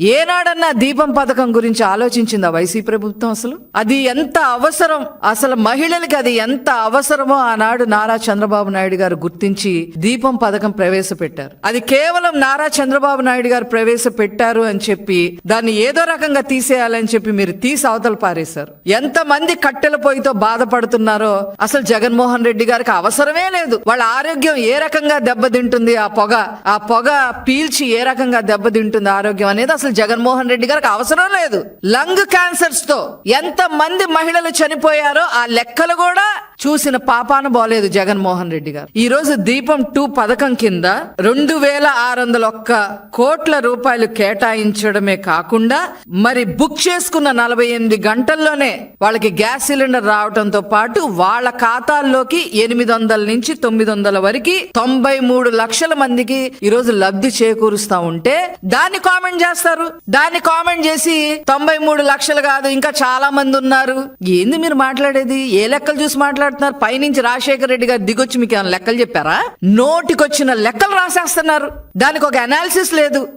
ఏనాడన్నా దీపం పథకం గురించి ఆలోచించిందా వైసీ ప్రభుత్వం అసలు? అది ఎంత అవసరం? అసలు మహిళలకి అది ఎంత అవసరమో ఆనాడు నారా చంద్రబాబు నాయుడు గారు గుర్తించి దీపం పథకం ప్రవేశపెట్టారు. అది కేవలం నారా చంద్రబాబు నాయుడు గారు ప్రవేశపెట్టారు అని చెప్పి దాన్ని ఏదో రకంగా తీసేయాలని చెప్పి మీరు తీసి అవతల పారేశారు. ఎంత మంది కట్టెల పొయ్యితో బాధపడుతున్నారో అసలు జగన్మోహన్ రెడ్డి గారికి అవసరమే లేదు. వాళ్ళ ఆరోగ్యం ఏ రకంగా దెబ్బతింటుంది? ఆ పొగ ఆ పొగ పీల్చి ఏ రకంగా దెబ్బతింటుంది ఆరోగ్యం అనేది అసలు జగన్మోహన్ రెడ్డి గారికి అవసరం లేదు. లంగ్ క్యాన్సర్స్తో ఎంత మంది మహిళలు చనిపోయారో ఆ లెక్కలు కూడా చూసిన పాపాన పోలేదు జగన్మోహన్ రెడ్డి గారు. ఈ రోజు దీపం టూ పథకం కింద రెండు వేల ఆరు వందల ఒక్క కోట్ల రూపాయలు కేటాయించడమే కాకుండా మరి బుక్ చేసుకున్న నలభై ఎనిమిది గంటల్లోనే వాళ్ళకి గ్యాస్ సిలిండర్ రావడంతో పాటు వాళ్ళ ఖాతాల్లోకి ఎనిమిది వందల నుంచి తొమ్మిది వందల వరకు తొంభై మూడు లక్షల మందికి ఈ రోజు లబ్ధి చేకూరుస్తా ఉంటే దాన్ని కామెంట్ చేస్తారు. దాన్ని కామెంట్ చేసి తొంభై మూడు లక్షలు కాదు ఇంకా చాలా మంది ఉన్నారు. ఏంది మీరు మాట్లాడేది? ఏ లెక్కలు చూసి మాట్లాడుతున్నారు. పైనుంచి రాజశేఖర రెడ్డి గారు దిగొచ్చి మీకు ఏమైనా లెక్కలు చెప్పారా? నోటికొచ్చిన లెక్కలు రాసేస్తున్నారు. దానికి ఒక అనాలిసిస్ లేదు.